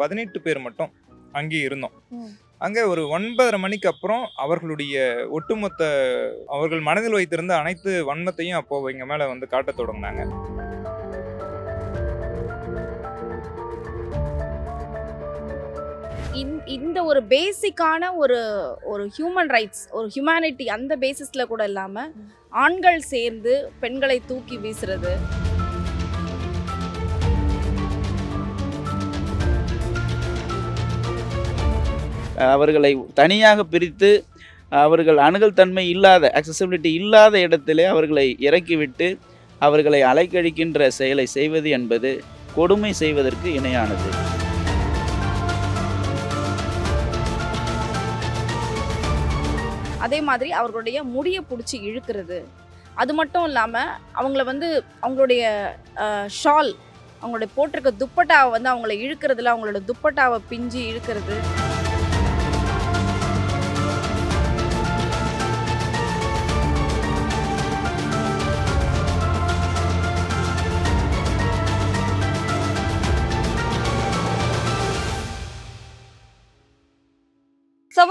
பதினெட்டு பேர் மட்டும் அங்கே இருந்தோம். அங்கே ஒரு ஒன்பதரை மணிக்கு அப்புறம் அவர்களுடைய ஒட்டுமொத்த அவர்கள் மனதில் வைத்திருந்த அனைத்து வன்மத்தையும் அப்போ எங்க மேல வந்து காட்டத் தொடங்கினாங்க. இந்த- இந்த ஒரு பேசிக்கான ஒரு ஒரு ஹியூமன் ரைட்ஸ் ஒரு ஹியூமனிட்டி அந்த பேசிஸ்ல கூட இல்லாம ஆண்கள் சேர்ந்து பெண்களை தூக்கி வீசுறது. அவர்களை தனியாக பிரித்து அவர்கள் அணுகல் தன்மை இல்லாத அக்சசபிலிட்டி இல்லாத இடத்திலே அவர்களை இறக்கிவிட்டு அவர்களை அலைக்கழிக்கின்ற செயலை செய்வது என்பது கொடுமை செய்வதற்கு இணையானது. அதே மாதிரி அவர்களுடைய முடியை பிடிச்சி இழுக்கிறது. அது மட்டும் இல்லாமல் அவங்கள வந்து அவங்களுடைய ஷால் அவங்களுடைய போட்டிருக்க துப்பட்டாவை வந்து அவங்கள இழுக்கிறதுல அவங்களோட துப்பட்டாவை பிஞ்சு இழுக்கிறது.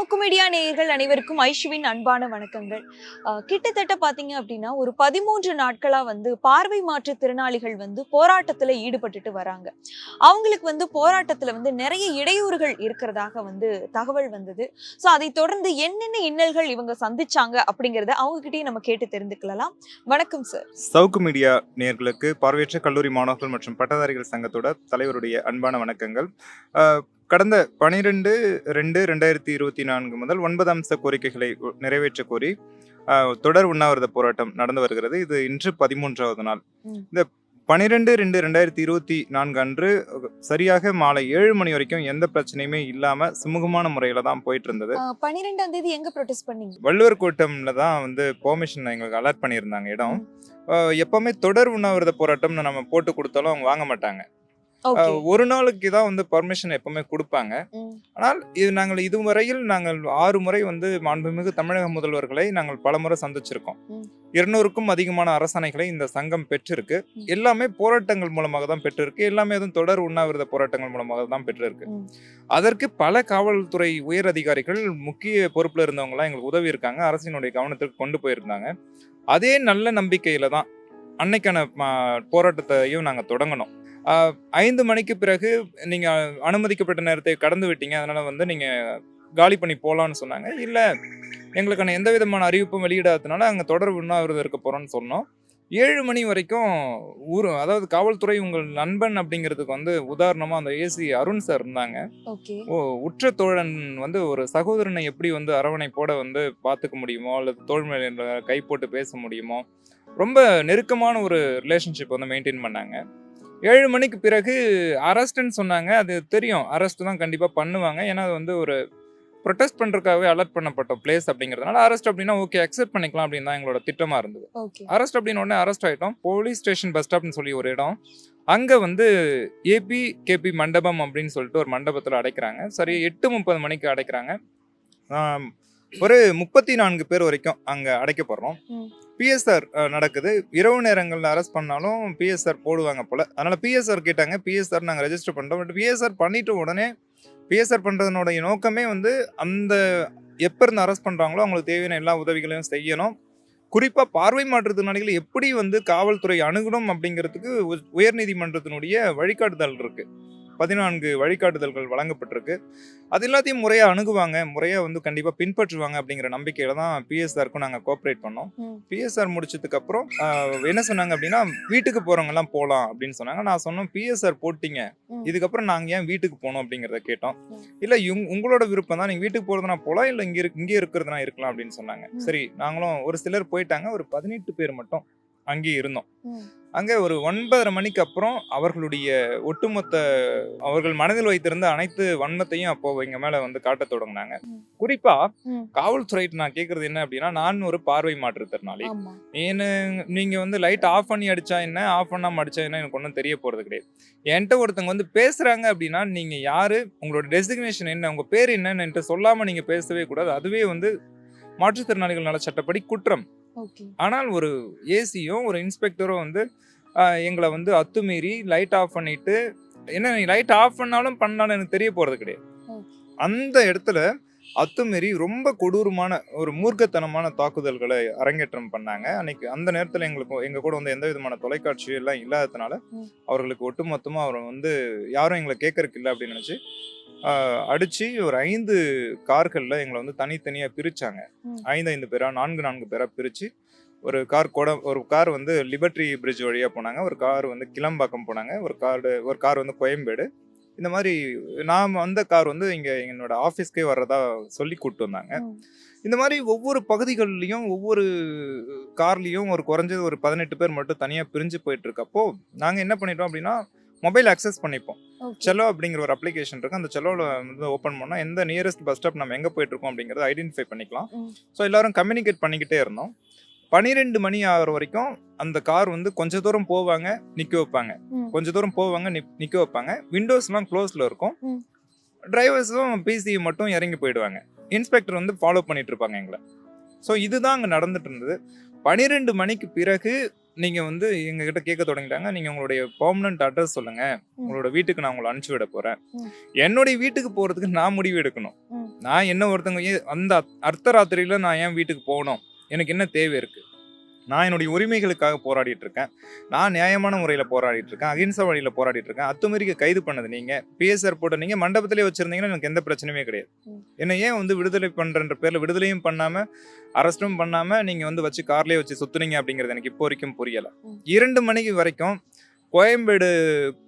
சவுக்கு மீடியா நேயர்கள் அனைவருக்கும் ஐஷுவின் அன்பான வணக்கங்கள். கிட்டத்தட்ட பார்த்தீங்க அப்படின்னா ஒரு பதிமூன்று நாட்களாக வந்து பார்வை மாற்று திறனாளிகள் வந்து போராட்டத்தில் ஈடுபட்டுட்டு வராங்க. அவங்களுக்கு வந்து போராட்டத்தில் வந்து நிறைய இடையூறுகள் இருக்கிறதாக வந்து தகவல் வந்தது. ஸோ அதை தொடர்ந்து என்னென்ன இன்னல்கள் இவங்க சந்திச்சாங்க அப்படிங்கிறத அவங்ககிட்டயும் நம்ம கேட்டு தெரிந்துக்கலாம் வணக்கம் சார் சவுக்கு மீடியா நேர்களுக்கு பார்வையற்ற கல்லூரி மாணவர்கள் மற்றும் பட்டதாரிகள் சங்கத்தோட தலைவருடைய அன்பான வணக்கங்கள். கடந்த பனிரெண்டு ரெண்டு ரெண்டாயிரத்தி இருபத்தி நான்கு முதல் ஒன்பது அம்ச கோரிக்கைகளை நிறைவேற்ற கோரி தொடர் உண்ணாவிரத போராட்டம் நடந்து வருகிறது. இது இன்று பதிமூன்றாவது நாள். இந்த பனிரெண்டு ரெண்டு ரெண்டாயிரத்தி இருபத்தி நான்கு அன்று சரியாக மாலை ஏழு மணி வரைக்கும் எந்த பிரச்சனையுமே இல்லாம சுமூகமான முறையில தான் போயிட்டு இருந்தது பன்னிரெண்டாம் தேதி எங்க ப்ரொடெஸ்ட் பண்ணீங்க? வள்ளுவர் கோட்டம்ல தான் வந்து பெர்மிஷன் எங்களுக்கு அலர்ட் பண்ணியிருந்தாங்க இடம். எப்பவுமே தொடர் உண்ணாவிரத போராட்டம்னு நம்ம போட்டு கொடுத்தாலும் அவங்க வாங்க மாட்டாங்க. ஒரு நாளுக்கு தான் வந்து பர்மிஷன் எப்பவுமே கொடுப்பாங்க. ஆனால் இது நாங்கள் இதுவரையில் நாங்கள் ஆறு முறை வந்து மாண்புமிகு தமிழக முதல்வர்களை நாங்கள் பலமுறை சந்திச்சிருக்கோம். இருநூறுக்கும் அதிகமான அரசாணைகளை இந்த சங்கம் பெற்றிருக்கு. எல்லாமே போராட்டங்கள் மூலமாக தான் பெற்றிருக்கு. எல்லாமே எதுவும் தொடர் உண்ணாவிரத போராட்டங்கள் மூலமாக தான் பெற்றிருக்கு. அதற்கு பல காவல்துறை உயர் அதிகாரிகள் முக்கிய பொறுப்புல இருந்தவங்க எல்லாம் எங்களுக்கு உதவி இருக்காங்க. அரசினுடைய கவனத்திற்கு கொண்டு போயிருந்தாங்க. அதே நல்ல நம்பிக்கையில தான் அன்னைக்கான போராட்டத்தையும் நாங்க தொடங்கணும் ஐந்து மணிக்கு பிறகு நீங்க அனுமதிக்கப்பட்ட நேரத்தை கடந்து விட்டீங்க. அதனால வந்து நீங்க காலி பண்ணி போலான்னு சொன்னாங்க. இல்ல எங்களுக்கான எந்த விதமான அறிவிப்பும் வெளியிடாததுனால அங்க தொடர் உண்ணாவிரதம் இருக்க போறோம்னு சொன்னோம். ஏழு மணி வரைக்கும் ஊர் அதாவது காவல்துறை உங்கள் நண்பன் அப்படிங்கிறதுக்கு வந்து உதாரணமா அந்த ஏசி அருண் சார் இருந்தாங்க. உற்ற தோழன் வந்து ஒரு சகோதரனை எப்படி வந்து அரவணைப்போட வந்து பார்த்துக்க முடியுமோ அல்லது தோள் மேல கை போட்டு பேச முடியுமோ ரொம்ப நெருக்கமான ஒரு ரிலேஷன்ஷிப் வந்து மெயின்டைன் பண்ணாங்க. ஏழு மணிக்கு பிறகு அரெஸ்ட்னு சொன்னாங்க. அது தெரியும். அரெஸ்ட் தான் கண்டிப்பாக பண்ணுவாங்க. ஏன்னா அது வந்து ஒரு ப்ரொடெஸ்ட் பண்ணுறதுக்காகவே அலர்ட் பண்ணப்பட்ட பிளேஸ் அப்படிங்கிறதுனால அரெஸ்ட் அப்படின்னா ஓகே அக்செப்ட் பண்ணிக்கலாம் அப்படின்னு தான் எங்களோட திட்டமாக இருந்தது. அரெஸ்ட் அப்படின்னு உடனே அரெஸ்ட் ஆயிட்டோம். போலீஸ் ஸ்டேஷன் பஸ் ஸ்டாப்னு சொல்லி ஒரு இடம். அங்கே வந்து ஏபி கேபி மண்டபம் அப்படின்னு சொல்லிட்டு ஒரு மண்டபத்தில் அடைக்கிறாங்க. சரி எட்டு முப்பது மணிக்கு அடைக்கிறாங்க. ஒரு முப்பத்தி நான்கு பேர் வரைக்கும் அங்கே அடைக்கப்படுறோம் ம். பிஎஸ்ஆர் நடக்குது. இரவு நேரங்களில் அரெஸ்ட் பண்ணாலும் பிஎஸ்ஆர் போடுவாங்க போல. அதனால பிஎஸ்ஆர் கேட்டாங்க. பிஎஸ்ஆர் நாங்கள் ரெஜிஸ்டர் பண்ணிட்டோம் பட் பிஎஸ்ஆர் பண்ணிட்டு உடனே பிஎஸ்ஆர் பண்ணுறதுனுடைய நோக்கமே வந்து அந்த எப்போ இருந்து அரெஸ்ட் பண்ணுறாங்களோ அவங்களுக்கு தேவையான எல்லா உதவிகளையும் செய்யணும். குறிப்பாக பார்வை மாற்றுத்திறனாளிகள் எப்படி வந்து காவல்துறை அணுகணும் அப்படிங்கிறதுக்கு உயர்நீதிமன்றத்தினுடைய வழிகாட்டுதல் இருக்கு. பதினான்கு வழிகாட்டுதல்கள் வழங்கப்பட்டிருக்கு. அது எல்லாத்தையும் முறையாக அணுகுவாங்க. முறையாக வந்து கண்டிப்பாக பின்பற்றுவாங்க அப்படிங்கிற நம்பிக்கையில தான் பிஎஸ்ஆருக்கும் நாங்கள் கோஆப்ரேட் பண்ணோம். பிஎஸ்ஆர் முடிச்சதுக்கு அப்புறம் என்ன சொன்னாங்க அப்படின்னா வீட்டுக்கு போறவங்க எல்லாம் போகலாம் அப்படின்னு சொன்னாங்க. நான் சொன்னோம் பிஎஸ்ஆர் போட்டீங்க. இதுக்கப்புறம் நாங்கள் ஏன் வீட்டுக்கு போகணும் அப்படிங்கிறத கேட்டோம். இல்லை உங்களோட விருப்பம் தான். நீங்கள் வீட்டுக்கு போகிறதுனா போகலாம் இல்லை இங்கே இருக்கு இங்கே இருக்கிறதுனா இருக்கலாம் அப்படின்னு சொன்னாங்க. சரி நாங்களும் ஒரு சிலர் போயிட்டாங்க. ஒரு பதினெட்டு பேர் மட்டும் அங்கேயே இருந்தோம். அங்கே ஒரு ஒன்பதரை மணிக்கு அப்புறம் அவர்களுடைய ஒட்டுமொத்த அவர்கள் மனதில் வைத்திருந்த அனைத்து வன்மத்தையும் அப்போ எங்க மேல வந்து காட்டத் தொடங்கினாங்க. குறிப்பா. காவல்துறையிட்ட நான் கேக்குறது என்ன அப்படின்னா நான் ஒரு பார்வை மாற்றுத்திறனாளி ஏன்னு நீங்க வந்து லைட் ஆஃப் பண்ணி அடிச்சா என்ன ஆஃப் பண்ணாம அடிச்சா என்ன எனக்கு ஒன்றும் தெரிய போறது கிடையாது. என்கிட்ட ஒருத்தவங்க வந்து பேசுறாங்க அப்படின்னா நீங்க யாரு உங்களோட டெசிக்னேஷன் என்ன உங்க பேர் என்னன்னு சொல்லாம நீங்க பேசவே கூடாது. அதுவே வந்து மாற்றுத்திறனாளிகள் நல சட்டப்படி குற்றம். ஆனால் ஒரு ஏசியும் ஒரு இன்ஸ்பெக்டரும் வந்து எங்களை வந்து அத்துமீறி லைட் ஆஃப் பண்ணிட்டு என்ன நீ லைட் ஆஃப் பண்ணாலும் பண்ணாலும் எனக்கு தெரிய போறது கிடையாது. அந்த இடத்துல அத்துமீறி ரொம்ப கொடூரமான ஒரு மூர்க்கத்தனமான தாக்குதல்களை அரங்கேற்றம் பண்ணாங்க அன்னைக்கு அந்த நேரத்தில் எங்களுக்கு எங்க கூட வந்து எந்த விதமான தொலைக்காட்சி எல்லாம் இல்லாததுனால. அவர்களுக்கு ஒட்டுமொத்தமா அவர் வந்து யாரும் எங்களை கேட்கறதுக்கு இல்லை அப்படின்னு நினைச்சு அடிச்சு ஒரு ஐந்து கார்கள்ல எங்களை வந்து தனித்தனியா பிரிச்சாங்க. ம். ஐந்து ஐந்து பேரா நான்கு நான்கு பேரா பிரிச்சு ஒரு கார் கூட ஒரு கார் வந்து லிபர்ட்டி பிரிட்ஜ் வழியா போனாங்க. ஒரு கார் வந்து கிளம்பாக்கம் போனாங்க. ஒரு கார் ஒரு கார் வந்து கோயம்பேடு. இந்த மாதிரி நான் வந்த கார் வந்து இங்க என்னோட ஆஃபீஸ்க்கே வர்றதா சொல்லி கூப்பிட்டு வந்தாங்க. இந்த மாதிரி ஒவ்வொரு பகுதிகள்லையும் ஒவ்வொரு கார்லேயும் ஒரு குறைஞ்சது ஒரு பதினெட்டு பேர் மட்டும் தனியாக பிரிஞ்சு போயிட்டு இருக்கப்போ நாங்கள் என்ன பண்ணிட்டோம் அப்படின்னா மொபைல் அக்சஸ் பண்ணிப்போம். செலோ அப்படிங்கிற ஒரு அப்ளிகேஷன் இருக்கு. அந்த செலோவில் வந்து ஓப்பன் பண்ணால் எந்த நியரஸ்ட் பஸ் ஸ்டாப் நம்ம எங்கே போயிட்டு இருக்கோம் அப்படிங்கிறத ஐடென்டிஃபை பண்ணிக்கலாம். ஸோ எல்லாரும் கம்யூனிகேட் பண்ணிக்கிட்டே இருந்தோம். பன்னிரெண்டு மணி ஆகிற வரைக்கும் அந்த கார் வந்து கொஞ்ச தூரம் போவாங்க நிற்க வைப்பாங்க. கொஞ்ச தூரம் போவாங்க நி- நிக்க வைப்பாங்க. விண்டோஸ்லாம் க்ளோஸ்ல இருக்கும். டிரைவர்ஸும் பிசி மட்டும் இறங்கி போயிடுவாங்க. இன்ஸ்பெக்டர் வந்து ஃபாலோ பண்ணிட்டு இருப்பாங்க எங்களை. ஸோ இதுதான் அங்கே நடந்துட்டு இருந்தது. பன்னிரெண்டு மணிக்கு பிறகு நீங்க வந்து எங்க கிட்ட கேட்க தொடங்கிட்டாங்க. நீங்க உங்களுடைய பெர்மனன்ட் அட்ரஸ் சொல்லுங்க. உங்களோட வீட்டுக்கு நான் உங்களை அனுப்பிச்சு விட போறேன். ம். என்னுடைய வீட்டுக்கு போறதுக்கு நான் முடிவு எடுக்கணும். நான் என்ன ஒருத்தங்க அந்த அர்த்த- அர்த்தராத்திரியில நான் ஏன் வீட்டுக்கு போகணும்? எனக்கு என்ன தேவை இருக்கு? நான் என்னுடைய உரிமைகளுக்காக போராடிட்டு இருக்கேன் நான் நியாயமான முறையில் போராடிட்டு இருக்கேன் அகிம்சை வழியில் போராடிட்டு இருக்கேன் அத்துமீறிக்க கைது பண்ணது நீங்க. பிஎஸ்ஆர் போட்ட நீங்க மண்டபத்திலே வச்சிருந்தீங்கன்னா எனக்கு எந்த பிரச்சனையுமே கிடையாது. என்ன ஏன் வந்து விடுதலை பண்றன்ற பேர்ல விடுதலையும் பண்ணாம அரெஸ்டும் பண்ணாம நீங்க வந்து வச்சு கார்லயே வச்சு சுத்துனீங்க அப்படிங்கிறது எனக்கு இப்போ வரைக்கும் புரியல. இரண்டு மணிக்கு வரைக்கும் கோயம்பேடு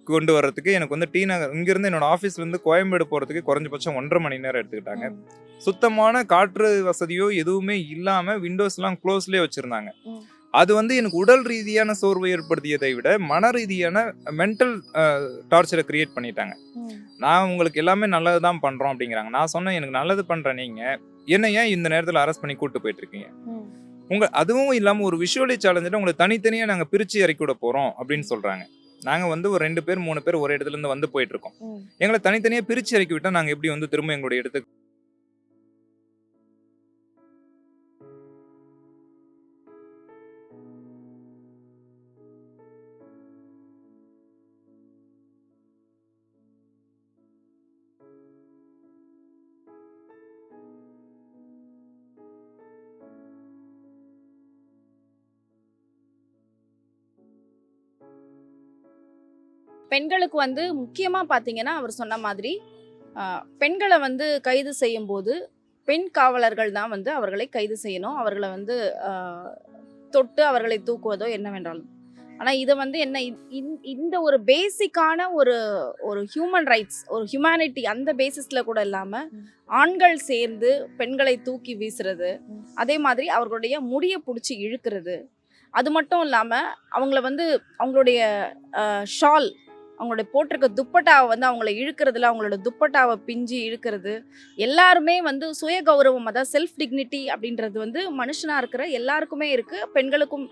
கொண்டு வர்றதுக்கு எனக்கு வந்து டி நகர் இங்கிருந்து என்னோட ஆஃபீஸ்ல இருந்து கோயம்பேடு போறதுக்கு குறைஞ்சபட்சம் ஒன்றரை மணி நேரம் எடுத்துக்கிட்டாங்க. சுத்தமான காற்று வசதியோ எதுவுமே இல்லாம விண்டோஸ்லாம் க்ளோஸ்லயே வச்சிருந்தாங்க. அது வந்து எனக்கு உடல் ரீதியான சோர்வை ஏற்படுத்தியதை விட மன ரீதியான மென்டல் டார்ச்சரை கிரியேட் பண்ணிட்டாங்க. நான் உங்களுக்கு எல்லாமே நல்லது தான் பண்றோம் அப்படிங்கிறாங்க. நான் சொன்னேன் எனக்கு நல்லது பண்ற நீங்க. என்ன ஏன் இந்த நேரத்தில் அரெஸ்ட் பண்ணி கூட்டு போயிட்டு இருக்கீங்க? ம். உங்க அதுவும் இல்லாம ஒரு விஷுவலி சேலஞ்சில் உங்களை தனித்தனியா நாங்க பிரிச்சு இறக்கி விட போறோம் அப்படின்னு சொல்றாங்க நாங்க வந்து ஒரு ரெண்டு பேர் மூணு பேர் ஒரு இடத்துல இருந்து வந்து போயிட்டு இருக்கோம் ம். எங்களை தனித்தனியா பிரிச்சு இறக்கி விட்டா நாங்க எப்படி வந்து திரும்ப எங்களுடைய இடத்துக்கு பெண்களுக்கு வந்து முக்கியமாக பார்த்தீங்கன்னா அவர் சொன்ன மாதிரி பெண்களை வந்து கைது செய்யும் போது பெண் காவலர்கள் தான் வந்து அவர்களை கைது செய்யணும். அவர்களை வந்து தொட்டு அவர்களை தூக்குவதோ என்னவென்றாலும் ஆனால் இதை வந்து என்ன இந்த- இந்த ஒரு பேசிக்கான ஒரு ஒரு ஹியூமன் ரைட்ஸ் ஒரு ஹியூமனிட்டி அந்த பேசிஸில் கூட இல்லாமல் ஆண்கள் சேர்ந்து பெண்களை தூக்கி வீசுறது அதே மாதிரி அவர்களுடைய முடியை பிடிச்சி இழுக்கிறது. அது மட்டும் இல்லாமல் அவங்கள வந்து அவங்களுடைய ஷால் அவங்களுடைய போட்டிருக்க துப்பட்டாவை வந்து அவங்கள இழுக்கிறதுல அவங்களோட துப்பட்டாவை பிஞ்சு இழுக்கிறது. எல்லாருமே வந்து சுய கௌரவம் அதாவது செல்ஃப் டிக்னிட்டி அப்படின்றது வந்து மனுஷனாக இருக்கிற எல்லாருக்குமே இருக்குது பெண்களுக்கும்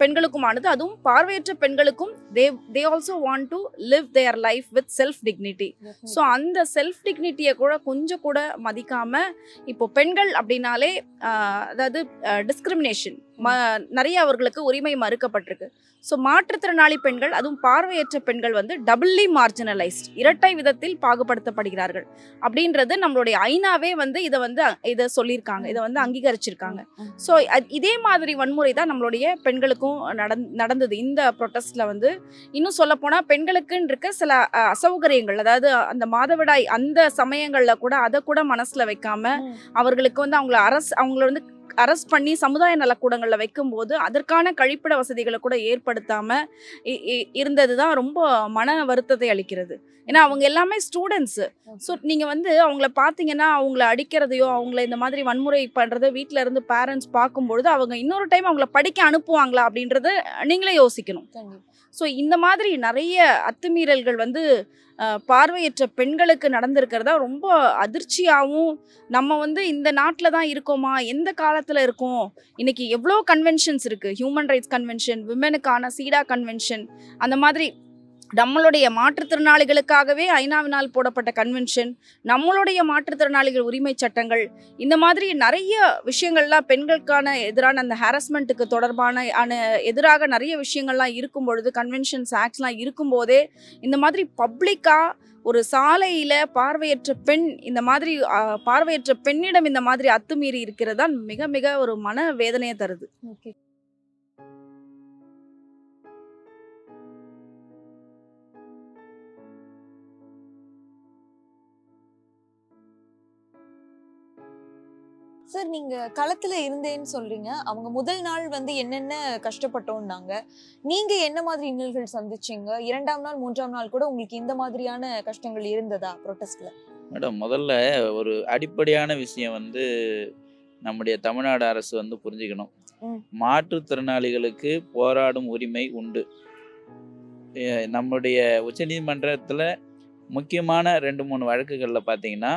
பெண்களுக்குமானது. அதுவும் பார்வையற்ற பெண்களுக்கும் they they also want to live their life with self dignity so அந்த செல்ஃப் டிக்னிட்டியை கூட கொஞ்சம் கூட மதிக்காம இப்போ பெண்கள் அப்படின்னாலே அதாவது டிஸ்கிரிமினேஷன் ம நிறைய அவர்களுக்கு உரிமை மறுக்கப்பட்டிருக்கு ஸோ மாற்றுத்திறனாளி பெண்கள் அதுவும் பார்வையற்ற பெண்கள் வந்து டபுள்ளி மார்ஜினலைஸ்ட் இரட்டை விதத்தில் பாகுபடுத்தப்படுகிறார்கள் அப்படின்றது நம்மளுடைய ஐநாவே வந்து இதை வந்து இதை சொல்லியிருக்காங்க இதை வந்து அங்கீகரிச்சிருக்காங்க. ஸோ இதே மாதிரி வன்முறை தான் நம்மளுடைய பெண்களுக்கும் நடந் நடந்தது இந்த ப்ரொட்டஸ்ட்ல வந்து இன்னும் சொல்ல போனா பெண்களுக்குன்னு இருக்க சில அசௌகரியங்கள் அதாவது அந்த மாதவிடாய் அந்த சமயங்கள்ல கூட அதை கூட மனசுல வைக்காம. அவர்களுக்கு வந்து அவங்கள அரசு அவங்கள வந்து அரெஸ்ட் பண்ணி சமுதாய நலக்கூடங்களில் வைக்கும்போது அதற்கான கழிப்பிட வசதிகளை கூட ஏற்படுத்தாம இ- இ- இருந்தது தான் ரொம்ப மன வருத்தத்தை அளிக்கிறது. ஏன்னா அவங்க எல்லாமே ஸ்டூடெண்ட்ஸ் ஸோ நீங்கள் வந்து அவங்கள பார்த்தீங்கன்னா அவங்கள அடிக்கிறதையோ அவங்கள இந்த மாதிரி வன்முறை பண்ணுறதோ வீட்டில் இருந்து பேரண்ட்ஸ் பார்க்கும்பொழுது அவங்க இன்னொரு டைம் அவங்கள படிக்க அனுப்புவாங்களா அப்படின்றத நீங்களே யோசிக்கணும். ஸோ இந்த மாதிரி நிறைய அத்துமீறல்கள் வந்து பார்வையற்ற பெண்களுக்கு நடந்திருக்கிறதா ரொம்ப அதிர்ச்சியாகவும் நம்ம வந்து இந்த நாட்டில் தான் இருக்கோமா? எந்த காலத்தில் இருக்கோம்? இன்னைக்கு எவ்வளோ கன்வென்ஷன்ஸ் இருக்குது ஹியூமன் ரைட்ஸ் கன்வென்ஷன் விமனுக்கான சீடா கன்வென்ஷன் அந்த மாதிரி நம்மளுடைய மாற்றுத்திறனாளிகளுக்காகவே ஐநாவினால் போடப்பட்ட கன்வென்ஷன் நம்மளுடைய மாற்றுத்திறனாளிகள் உரிமை சட்டங்கள் இந்த மாதிரி நிறைய விஷயங்கள்லாம் பெண்களுக்கான எதிரான அந்த ஹாரஸ்மெண்ட்டுக்கு தொடர்பான ஆன எதிராக நிறைய விஷயங்கள்லாம் இருக்கும் பொழுது கன்வென்ஷன்ஸ் ஆக்ட்ஸ்லாம் இருக்கும்போதே இந்த மாதிரி பப்ளிக்காக ஒரு சாலையில் பார்வையற்ற பெண் இந்த மாதிரி பார்வையற்ற பெண்ணிடம் இந்த மாதிரி அத்துமீறி இருக்கிறது தான் மிக மிக ஒரு மன வேதனையை தருது. ஓகே. சார் நீங்க களத்துல இருந்தேன்னு சொல்றீங்க. அவங்க முதல் நாள் வந்து என்னென்ன கஷ்டப்பட்டோம்னாங்க நீங்க என்ன மாதிரி இன்னல்கள் சந்திச்சீங்க? இரண்டாம் நாள் மூன்றாம் நாள் கூட உங்களுக்கு இந்த மாதிரியான கஷ்டங்கள் இருந்ததா ப்ரொட்டஸ்ட்ல மேடம் முதல்ல ஒரு அடிப்படையான விஷயம் வந்து நம்முடைய தமிழ்நாடு அரசு வந்து புரிஞ்சுக்கணும். மாற்றுத்திறனாளிகளுக்கு போராடும் உரிமை உண்டு. நம்முடைய உச்சநீதிமன்றத்தில் முக்கியமான ரெண்டு மூணு வழக்குகளில் பார்த்தீங்கன்னா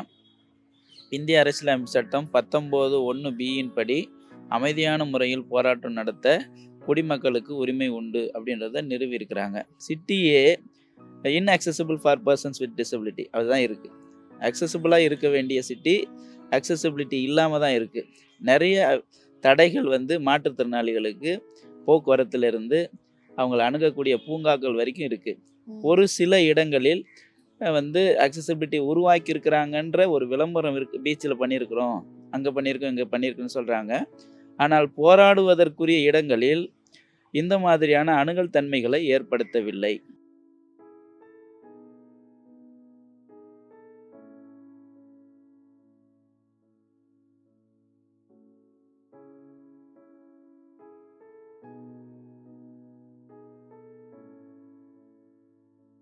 இந்திய அரசியலமைப்பு சட்டம் பத்தொம்போது ஒன்று பியின் படி அமைதியான முறையில் போராட்டம் நடத்த குடிமக்களுக்கு உரிமை உண்டு அப்படின்றத நிறுவியிருக்கிறாங்க. சிட்டியே inaccessible for persons with disability அதுதான் இருக்குது அக்சசிபிளாக இருக்க வேண்டிய சிட்டி அக்சசிபிலிட்டி இல்லாமல் தான் இருக்குது நிறைய தடைகள் வந்து மாற்றுத்திறனாளிகளுக்கு போக்குவரத்திலிருந்து அவங்கள அணுகக்கூடிய பூங்காக்கள் வரைக்கும் இருக்குது. ஒரு சில இடங்களில் வந்து அக்சசபிலிட்டி உருவாக்கி இருக்கிறாங்கன்ற ஒரு விளம்பரம் இருக்கு பீச்சில் பண்ணியிருக்கிறோம் அங்கே பண்ணியிருக்கோம் இங்கே பண்ணியிருக்குன்னு சொல்கிறாங்க ஆனால் போராடுவதற்குரிய இடங்களில் இந்த மாதிரியான அணுகல் தன்மைகளை ஏற்படுத்தவில்லை.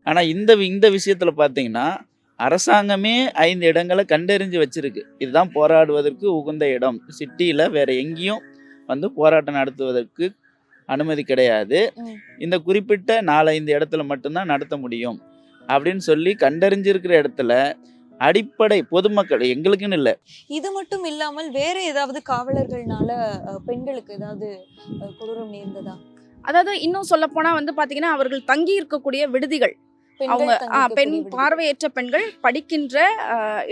ஆனால் இந்த வி- இந்த விஷயத்தில் பார்த்தீங்கன்னா அரசாங்கமே ஐந்து இடங்களை கண்டறிஞ்சு வச்சிருக்கு. இதுதான் போராடுவதற்கு உகந்த இடம். சிட்டியில் வேற எங்கேயும் வந்து போராட்டம் நடத்துவதற்கு அனுமதி கிடையாது. இந்த குறிப்பிட்ட நாலஞ்சு இடத்துல மட்டும்தான் நடத்த முடியும். அப்படின்னு சொல்லி கண்டறிஞ்சிருக்கிற இடத்துல அடிப்படை பொதுமக்கள் எங்களுக்குன்னு இல்லை. இது மட்டும் இல்லாமல் வேற ஏதாவது காவலர்கள்னால பெண்களுக்கு ஏதாவது கொடூரம் நேர்ந்ததா? அதாவது இன்னும் சொல்ல போனா வந்து பாத்தீங்கன்னா அவர்கள் தங்கி இருக்கக்கூடிய விடுதிகள் அவங்க பெண். பார்வையற்ற பெண்கள் படிக்கின்ற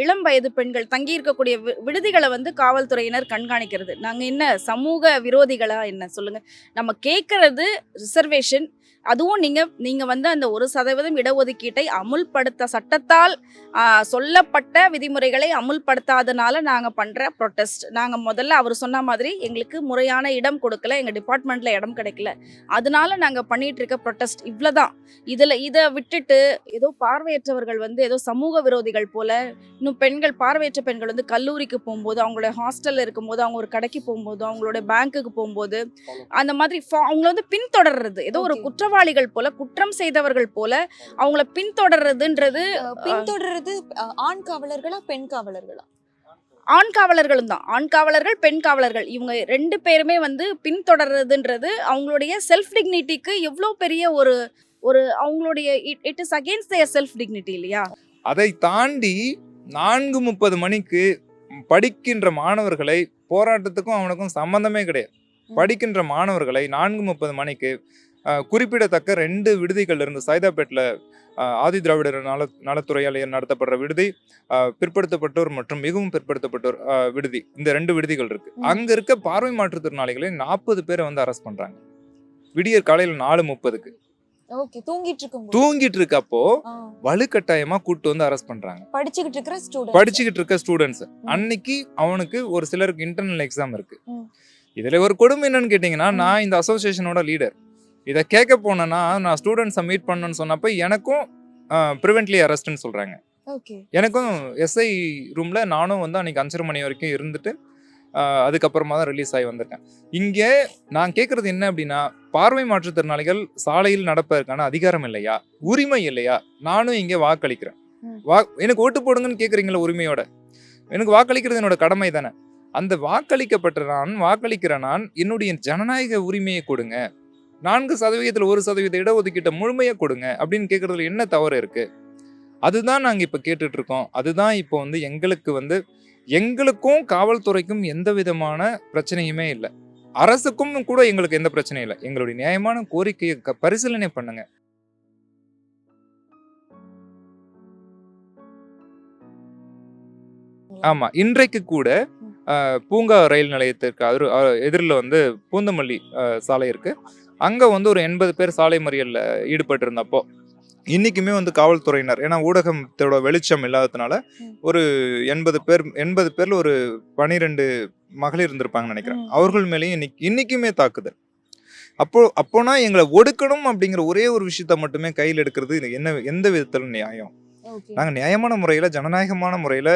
இளம் வயது பெண்கள் தங்கி இருக்கக்கூடிய விடுதிகளை வந்து காவல்துறையினர் கண்காணிக்கிறது. நாங்க என்ன சமூக விரோதிகளா என்ன? சொல்லுங்க. நம்ம கேட்கறது ரிசர்வேஷன் அதுவும் நீங்க நீங்க வந்து அந்த ஒரு சதவீதம் இடஒதுக்கீட்டை அமுல்படுத்த சட்டத்தால் சொல்லப்பட்ட விதிமுறைகளை அமுல்படுத்தாதனால நாங்க பண்ற ப்ரொட்டஸ்ட் நாங்க முதல்ல அவர் சொன்ன மாதிரி எங்களுக்கு முறையான இடம் கொடுக்கல எங்க டிபார்ட்மெண்ட்ல இடம் கிடைக்கல. அதனால நாங்க பண்ணிட்டு இருக்க ப்ரொட்டஸ்ட் இவ்வளவுதான். இதுல இதை விட்டுட்டு ஏதோ பார்வையற்றவர்கள் வந்து ஏதோ சமூக விரோதிகள் போல இன்னும் பெண்கள் பார்வையற்ற பெண்கள் வந்து கல்லூரிக்கு போகும்போது அவங்களோட ஹாஸ்டல்ல இருக்கும்போது அவங்க ஒரு கடைக்கு போகும்போது அவங்களோட பேங்க்குக்கு போகும்போது அந்த மாதிரி அவங்கள வந்து பின்தொடர்றது. ஏதோ ஒரு Okay. குற்றவாளிகள் போல குற்றம் செய்தவர்கள் போல அவங்கள பின்தொடர்றதுன்றது பின்தொடர்றது ஆண் காவலர்களா பெண் காவலர்களா? ஆண் காவலர்களும் தான். ஆண் காவலர்கள் பெண் காவலர்கள். இவங்க ரெண்டு பேருமே வந்து பின்தொடர்றதுன்றது அவங்களுடைய செல்ஃப் டிக்னிட்டிக்கு எவ்வளோ பெரிய ஒரு ஒரு அவங்களுடைய it is against their self dignity இல்லையா? அதை தாண்டி நான்கு முப்பது மணிக்கு படிக்கின்ற மாணவர்களை போராட்டத்துக்கும் அவனுக்கும் சம்பந்தமே கிடையாது. படிக்கின்ற மாணவர்களை நான்கு முப்பது மணிக்கு குறிப்பிடத்தக்க ரெண்டு விடுதிகள் இருந்து சைதாப்பேட்டில் ஆதி திராவிடர் நல நலத்துறையால் நடத்தப்படுற விடுதி பிற்படுத்தப்பட்டோர் மற்றும் மிகவும் பிற்படுத்தப்பட்டோர் விடுதி. இந்த ரெண்டு விடுதிகள் இருக்கு. அங்க இருக்க பார்வை மாற்றுத்திறனாளிகளை நாற்பது பேரை வந்து அரெஸ்ட் பண்றாங்க. விடியற் காலையில் நாலு முப்பதுக்கு. ஓகே தூங்கிட்டு இருக்கப்போ வலுக்கட்டாயமா கூட்டு வந்து அரெஸ்ட் பண்றாங்க. படிச்சுக்கிட்டு இருக்கிற ஸ்டூடெண்ட் படிச்சுக்கிட்டு இருக்க ஸ்டூடெண்ட்ஸ் அன்னைக்கு அவனுக்கு ஒரு சிலருக்கு இன்டர்னல் எக்ஸாம் இருக்கு. இதுல ஒரு கொடுமை என்னன்னு கேட்டீங்கன்னா. நான் இந்த அசோசியேஷனோட லீடர் இதை கேட்க போனேன்னா நான் ஸ்டூடெண்ட்ஸை மீட் பண்ணணும்னு சொன்னப்ப எனக்கும் ப்ரிவென்ட்லி அரெஸ்ட்னு சொல்றாங்க. ஓகே. எனக்கும் எஸ்ஐ ரூம்ல நானும் வந்து அன்னைக்கு அஞ்சரை மணி வரைக்கும் இருந்துட்டு அதுக்கப்புறமா தான் ரிலீஸ் ஆகி வந்துட்டேன் இங்கே நான் கேட்கறது என்ன அப்படின்னா பார்வை மாற்றுத்திறனாளிகள் சாலையில் நடப்பதற்கான அதிகாரம் இல்லையா? உரிமை இல்லையா? நானும் இங்கே வாக்களிக்கிறேன். வா எனக்கு ஓட்டு போடுங்கன்னு கேட்குறீங்களா உரிமையோட? எனக்கு வாக்களிக்கிறது என்னோட கடமை தானே? அந்த வாக்களிக்கப்பட்ட நான் வாக்களிக்கிற நான் என்னுடைய ஜனநாயக உரிமையை கொடுங்க. நான்கு சதவீதத்தில் ஒரு சதவீத இடஒதுக்கீட்டை முழுமையாக கொடுங்க அப்படின்னு கேட்குறதுல என்ன தவறு இருக்குது அதுதான் நாங்கள் இப்போ கேட்டுட்ருக்கோம். அதுதான் இப்போ வந்து எங்களுக்கு வந்து எங்களுக்கும் காவல்துறைக்கும் எந்த விதமான பிரச்சனையுமே இல்லை. அரசுக்கும் கூட எங்களுக்கு எந்த பிரச்சனையும் இல்லை. எங்களுடைய நியாயமான கோரிக்கையை க பரிசீலனை பண்ணுங்க. ஆமாம் இன்றைக்கு கூட பூங்கா ரயில் நிலையத்திற்கு அது எதிரில் வந்து பூந்தமல்லி சாலை இருக்குது அங்க வந்து ஒரு எண்பது பேர் சாலை மறியல்ல ஈடுபட்டு இருந்தப்போ இன்னைக்குமே வந்து காவல்துறையினர் ஏன்னா ஊடகத்தோட வெளிச்சம் இல்லாததுனால. ஒரு எண்பது பேர் எண்பது பேர்ல ஒரு பனிரெண்டு மகளிர் இருந்திருப்பாங்கன்னு நினைக்கிறேன். அவர்கள் மேலேயும் இன்னைக்கு இன்னைக்குமே தாக்குதல் அப்போ அப்போனா எங்களை ஒடுக்கணும் அப்படிங்கிற ஒரே ஒரு விஷயத்த மட்டுமே கையில் எடுக்கிறது என்ன எந்த விதத்துல நியாயம் ஓகே நாங்க நியாயமான முறையில ஜனநாயகமான முறையில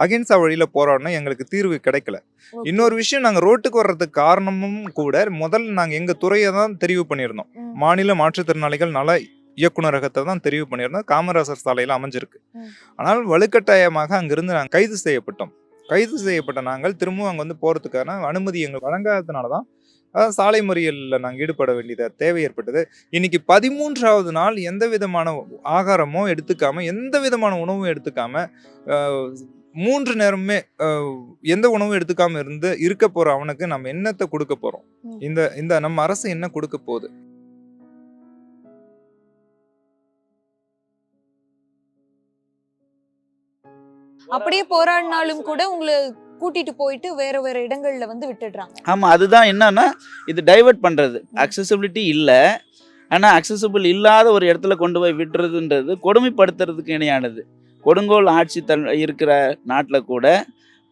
அகிம்சா வழியில போராடணும் எங்களுக்கு தீர்வு கிடைக்கல. இன்னொரு விஷயம் நாங்க ரோட்டுக்கு வர்றதுக்கு காரணமும் கூட முதல்ல நாங்க எங்க துறையை தான் தெரிவு பண்ணியிருந்தோம். மாநில மாற்றுத்திறனாளிகள் நல இயக்குனரகத்தை தான் தெரிவு பண்ணியிருந்தோம். காமராசர் சாலையில அமைஞ்சிருக்கு. ஆனால் வலுக்கட்டாயமாக அங்கிருந்து நாங்கள் கைது செய்யப்பட்டோம். கைது செய்யப்பட்ட நாங்கள் திரும்பவும் அங்க வந்து போறதுக்கான அனுமதி எங்களுக்கு வழங்காததுனால தான் சாலை மறியலில் நாங்கள் ஈடுபட வேண்டியது தேவை ஏற்பட்டது. இன்னைக்கு பதிமூன்றாவது நாள் எந்த விதமான ஆகாரமோ எடுத்துக்காம எந்த விதமான உணவும் எடுத்துக்காம மூன்று நேரமுமே எந்த உணவும் எடுத்துக்காம இருந்து இருக்க போற அவனுக்கு நம்ம என்னத்தை கொடுக்க போறோம். இந்த இந்த நம்ம அரசு என்ன கொடுக்க போகுது? அப்படியே போராடினாலும் கூட உங்களை கூட்டிட்டு போயிட்டு வேற வேற இடங்கள்ல வந்து விட்டுடுறாங்க. ஆமாம் அதுதான் என்னன்னா இது டைவர்ட் பண்ணுறது அக்சசபிலிட்டி இல்லை. ஆனால் அக்சசபிள் இல்லாத ஒரு இடத்துல கொண்டு போய் விட்டுறதுன்றது கொடுமைப்படுத்துறதுக்கு இணையானது. கொடுங்கோல் ஆட்சி தன் இருக்கிற நாட்டில் கூட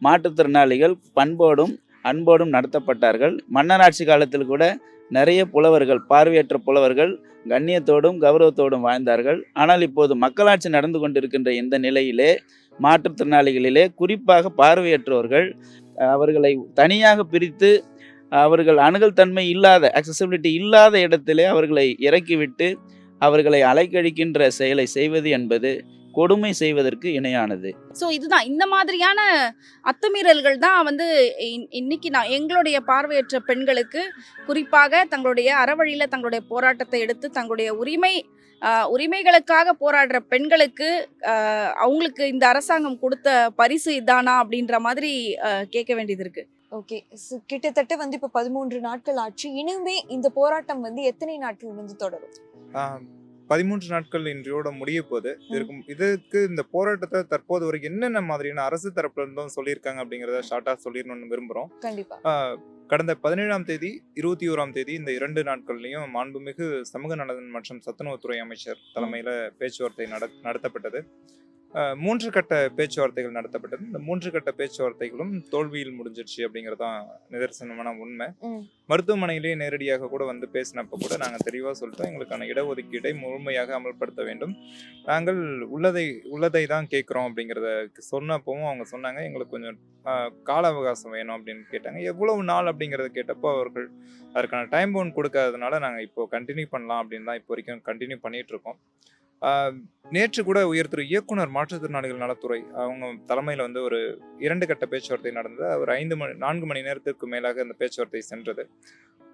மாற்றுத்திறனாளிகள் பண்போடும் அன்போடும் நடத்தப்பட்டார்கள். மன்னராட்சி காலத்தில் கூட நிறைய புலவர்கள் பார்வையற்ற புலவர்கள் கண்ணியத்தோடும் கௌரவத்தோடும் வாழ்ந்தார்கள். ஆனால் இப்போது மக்களாட்சி நடந்து கொண்டிருக்கின்ற இந்த நிலையிலே மாற்றுத்திறனாளிகளிலே குறிப்பாக பார்வையற்றவர்கள் அவர்களை தனியாக பிரித்து அவர்கள் அணுகல் தன்மை இல்லாத அக்சசபிலிட்டி இல்லாத இடத்திலே அவர்களை இறக்கிவிட்டு அவர்களை அலைக்கழிக்கின்ற செயலை செய்வது என்பது கொடுமை செய்வதற்கு இணையானது. ஸோ இதுதான். இந்த மாதிரியான அத்துமீறல்கள் தான் வந்து இன்- இன்னைக்கு நான் எங்களுடைய பார்வையற்ற பெண்களுக்கு குறிப்பாக தங்களுடைய அறவழியில் தங்களுடைய போராட்டத்தை எடுத்து தங்களுடைய உரிமை உரிமைகளுக்காக போராடுற பெண்களுக்கு ஆஹ், அவங்களுக்கு இந்த அரசாங்கம் கொடுத்த பரிசு இதானா அப்படின்ற மாதிரி ஆஹ், கேட்க வேண்டியது இருக்கு. ஓகே. கிட்டத்தட்ட வந்து இப்ப பதிமூன்று நாட்கள் ஆச்சு. இனிமே இந்த போராட்டம் வந்து எத்தனை நாட்கள் வந்து தொடரும்? பதிமூன்று நாட்கள் இன்றையோட முடிய போகுது இருக்கும் இதுக்கு இந்த போராட்டத்தை தற்போது வரைக்கும் என்னென்ன மாதிரியான அரசு தரப்புல இருந்தும் சொல்லியிருக்காங்க அப்படிங்கிறத ஷார்ட்டா சொல்லிடணும்னு விரும்புறோம். கண்டிப்பா. கடந்த பதினேழாம் தேதி இருபத்தி ஓராம் தேதி இந்த இரண்டு நாட்கள்லையும் மாண்புமிகு சமூக நலன் மற்றும் சத்துணவுத்துறை அமைச்சர் தலைமையில பேச்சுவார்த்தை நட நடத்தப்பட்டது. மூன்று கட்ட பேச்சுவார்த்தைகள் நடத்தப்பட்டது. இந்த மூன்று கட்ட பேச்சுவார்த்தைகளும் தோல்வியில் முடிஞ்சிருச்சு அப்படிங்கறதுதான் நிதர்சனமான உண்மை. மருத்துவமனையிலேயே நேரடியாக கூட வந்து பேசினப்ப கூட நாங்க தெளிவா சொல்லிட்டோம். எங்களுக்கான இடஒதுக்கீடை முழுமையாக அமல்படுத்த வேண்டும். நாங்கள் உள்ளதை உள்ளதை தான் கேட்குறோம் அப்படிங்கிறத சொன்னப்பவும் அவங்க சொன்னாங்க. எங்களுக்கு கொஞ்சம் கால அவகாசம் வேணும் அப்படின்னு கேட்டாங்க. எவ்வளவு நாள் அப்படிங்கிறத கேட்டப்போ அவர்கள் அதற்கான டைம் பவுண்ட் கொடுக்காததுனால நாங்கள் இப்போ கண்டினியூ பண்ணலாம் அப்படின்னு தான் இப்போ வரைக்கும் கண்டினியூ பண்ணிட்டு இருக்கோம். நேற்று கூட உயர்திரு இயக்குனர் மாற்றுத்திறனாளிகள் நலத்துறை அவங்க தலைமையில் வந்து ஒரு இரண்டு கட்ட பேச்சுவார்த்தை நடந்தது. ஒரு ஐந்து மணி நான்கு மணி நேரத்திற்கு மேலாக அந்த பேச்சுவார்த்தை சென்றது.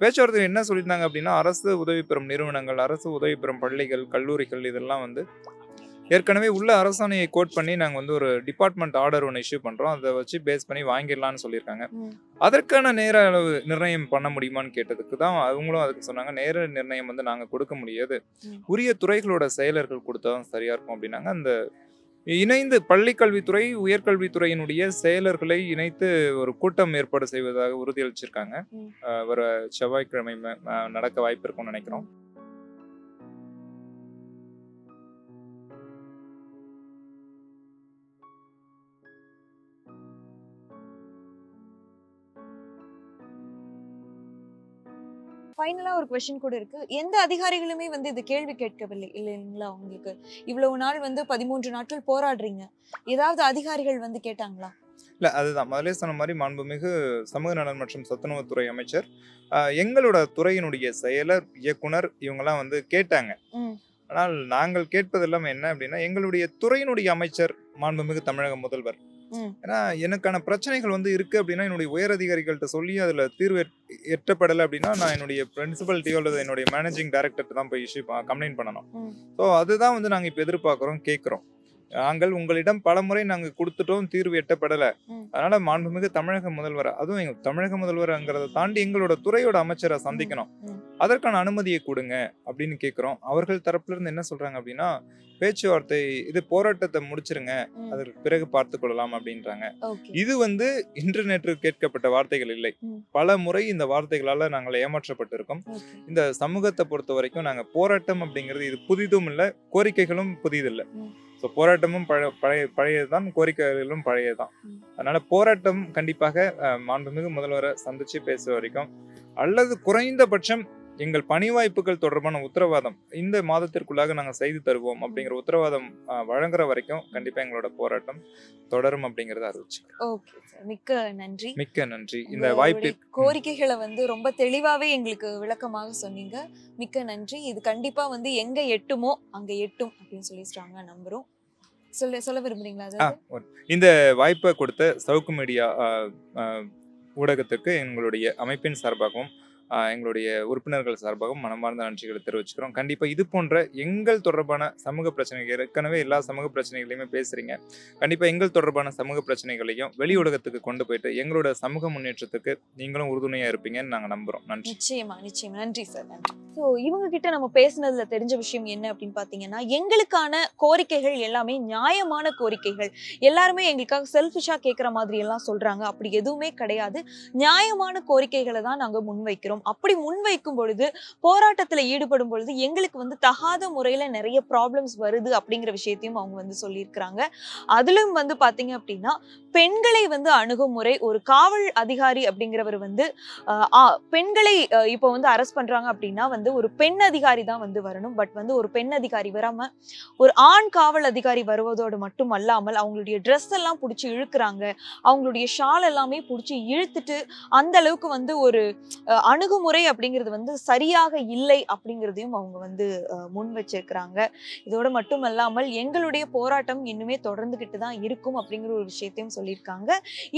பேச்சுவார்த்தை என்ன சொல்லியிருந்தாங்க அப்படின்னா அரசு உதவி பெறும் நிறுவனங்கள் அரசு உதவி பெறும் பள்ளிகள் கல்லூரிகள் இதெல்லாம் வந்து ஏற்கனவே உள்ள அரசாணையை கோட் பண்ணி நாங்கள் வந்து ஒரு டிபார்ட்மெண்ட் ஆர்டர் ஒன்று இஷ்யூ பண்ணுறோம் அதை வச்சு பேஸ் பண்ணி வாங்கிடலாம்னு சொல்லியிருக்காங்க. அதற்கான நேர அளவு நிர்ணயம் பண்ண முடியுமான்னு கேட்டதுக்கு தான் அவங்களும் அதுக்கு சொன்னாங்க. நேர நிர்ணயம் வந்து நாங்கள் கொடுக்க முடியாது. உரிய துறைகளோட செயலர்கள் கொடுத்தா தான் சரியா இருக்கும் அப்படின்னாங்க. அந்த இணைந்து பள்ளி கல்வித்துறை உயர்கல்வித்துறையினுடைய செயலர்களை இணைத்து ஒரு கூட்டம் ஏற்பாடு செய்வதாக உறுதியளிச்சிருக்காங்க. வர செவ்வாய்க்கிழமை நடக்க வாய்ப்பு இருக்கும்னு நினைக்கிறோம். ஃபைனலா ஒரு கொஸ்டின் கூட இருக்கு. எந்த அதிகாரிகளுமே வந்து இது கேள்வி கேட்கவில்லை. இல்லைங்களா உங்களுக்கு? இவ்வளவு நாள் வந்து பதிமூன்று நாட்கள் போராடுறீங்க. ஏதாவது அதிகாரிகள் வந்து கேட்டாங்களா? இல்ல அதுதான். முதலே சொன்ன மாதிரி மாண்புமிகு சமூக நலன் மற்றும் சத்துணவுத்துறை அமைச்சர் எங்களோட துறையினுடைய செயலர் இயக்குனர் இவங்கெல்லாம் வந்து கேட்டாங்க. ஆனால் நாங்கள் கேட்பதெல்லாம் என்ன அப்படின்னா எங்களுடைய துறையினுடைய அமைச்சர் மாண்புமிகு தமிழக முதல்வர். ஏன்னா எனக்கான பிரச்சனைகள் வந்து இருக்கு அப்படின்னா என்னுடைய உயர் அதிகாரிகள்கிட்ட சொல்லி அதுல தீர்வு எட்- எட்டப்படலை அப்படின்னா நான் என்னுடைய பிரின்சிபல்ட்டியோ அல்லது என்னுடைய மேனேஜிங் டைரக்டர் தான் போய் இஷ்யூ கம்ப்ளைண்ட் பண்ணணும். ஸோ அதுதான் வந்து நாங்கள் இப்போ எதிர்பார்க்குறோம் கேட்குறோம். நாங்கள் உங்களிடம் பலமுறை நாங்கள் கொடுத்துட்டோம் தீர்வு எட்டப்படல. அதனால மாண்புமிகு தமிழக முதல்வர் அதுவும் எங்க தமிழக முதல்வர்ங்கிறத தாண்டி எங்களோட துறையோட அமைச்சரை சந்திக்கணும். அதற்கான அனுமதியை கொடுங்க அப்படின்னு கேட்குறோம் அவர்கள் தரப்புல இருந்து என்ன சொல்றாங்க அப்படின்னா பேச்சுவார்த்தை இது போராட்டத்தை முடிச்சிருங்க. அதற்கு பிறகு பார்த்து கொள்ளலாம் அப்படின்றாங்க இது வந்து நேற்று கேட்கப்பட்ட வார்த்தைகள் இல்லை. பல முறை இந்த வார்த்தைகளால நாங்கள் ஏமாற்றப்பட்டிருக்கோம் இந்த சமூகத்தை பொறுத்த வரைக்கும் நாங்க போராட்டம் அப்படிங்கிறது இது புதிதும் இல்ல கோரிக்கைகளும் புதிதில்லை. ஸோ போராட்டமும் பழைய பழைய பழையதுதான் கோரிக்கைகளும் பழையதுதான். அதனால போராட்டம் கண்டிப்பாக மாண்புமிகு முதல்வரை சந்திச்சு பேசுற வரைக்கும் அல்லது குறைந்தபட்சம் எங்கள் பணி வாய்ப்புகள் தொடர்பான உத்தரவாதம் இந்த மாதத்திற்குள்ளாக நாங்கள் செய்து தருவோம் அப்படிங்கிற உத்தரவாதம் வழங்குற வரைக்கும் கண்டிப்பா எங்களோட போராட்டம் தொடரும் அப்படிங்கறத அறிவிச்சு ஓகே மிக்க நன்றி. மிக்க நன்றி. இந்த வாய்ப்பு கோரிக்கைகளை வந்து ரொம்ப தெளிவாவே எங்களுக்கு விளக்கமாக சொன்னீங்க. மிக்க நன்றி. இது கண்டிப்பா வந்து எங்க எட்டுமோ அங்க எட்டும் அப்படின்னு சொல்லி ஸ்ட்ராங்கா நம்புறோம். சொல்ல சொல்ல விரும்புறீங்களா இந்த வாய்ப்பை கொடுத்த சவுக்கு மீடியா ஊடகத்துக்கு எங்களுடைய அமைப்பின் சார்பாகவும் எங்களுடைய உறுப்பினர்கள் சார்பாகவும் மனமார்ந்த நன்றிகளை தெரிவிச்சுக்கிறோம். கண்டிப்பாக இது போன்ற எங்கள் தொடர்பான சமூக பிரச்சனைகள் ஏற்கனவே எல்லா சமூக பிரச்சனைகளையுமே பேசுகிறீங்க கண்டிப்பாக எங்கள் தொடர்பான சமூக பிரச்சனைகளையும் வெளி உலகத்துக்கு கொண்டு போயிட்டு எங்களோட சமூக முன்னேற்றத்துக்கு நீங்களும் உறுதுணையாக இருப்பீங்கன்னு நாங்கள் நம்புகிறோம் நன்றி. நிச்சயமா நிச்சயமா. நன்றி சார் நன்றி. ஸோ இவங்க கிட்ட நம்ம பேசுனதுல தெரிஞ்ச விஷயம் என்ன அப்படின்னு பார்த்தீங்கன்னா எங்களுக்கான கோரிக்கைகள் எல்லாமே நியாயமான கோரிக்கைகள். எல்லாருமே எங்களுக்காக செல்ஃபிஷாக கேட்குற மாதிரி எல்லாம் சொல்கிறாங்க அப்படி எதுவுமே கிடையாது. நியாயமான கோரிக்கைகளை தான் நாங்கள் முன்வைக்கிறோம். அப்படி முன்வைக்கும் பொழுது போராட்டத்துல ஈடுபடும் பொழுது எங்களுக்கு வந்து தகாத முறையில நிறைய ப்ராப்ளம்ஸ் வருது அப்படிங்கிற விஷயத்தையும் அவங்க வந்து சொல்லியிருக்கிறாங்க. அதிலும் வந்து பாத்தீங்க அப்படின்னா பெண்களை வந்து அணுகுமுறை ஒரு காவல் அதிகாரி அப்படிங்கிறவர் வந்து பெண்களை இப்போ வந்து அரெஸ்ட் பண்றாங்க அப்படின்னா வந்து ஒரு பெண் அதிகாரி தான் வந்து வரணும். பட் வந்து ஒரு பெண் அதிகாரி வராம ஒரு ஆண் காவல் அதிகாரி வருவதோடு மட்டும் அல்லாமல் அவங்களுடைய ட்ரெஸ் எல்லாம் பிடிச்சி இழுக்கிறாங்க. அவங்களுடைய ஷால் எல்லாமே பிடிச்சி இழுத்துட்டு அந்த அளவுக்கு வந்து ஒரு அஹ், அணுகுமுறை அப்படிங்கிறது வந்து சரியாக இல்லை அப்படிங்கிறதையும் அவங்க வந்து முன் வச்சிருக்கிறாங்க. இதோட மட்டும் அல்லாமல் எங்களுடைய போராட்டம் இன்னுமே தொடர்ந்துகிட்டு தான் இருக்கும் அப்படிங்கிற ஒரு விஷயத்தையும் சொல்லியிருக்காங்க.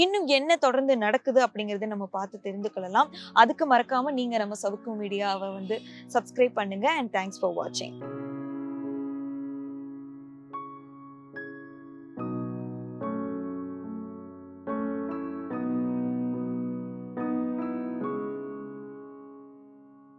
இன்னும் என்ன தொடர்ந்து நடக்குது அப்படிங்கிறத நம்ம பார்த்து தெரிந்து கொள்ளலாம். அதுக்கு மறக்காம நீங்க நம்ம சவுக்கு மீடியாவை வந்து சப்ஸ்கிரைப் பண்ணுங்க அண்ட் தேங்க்ஸ் ஃபார் வாட்சிங்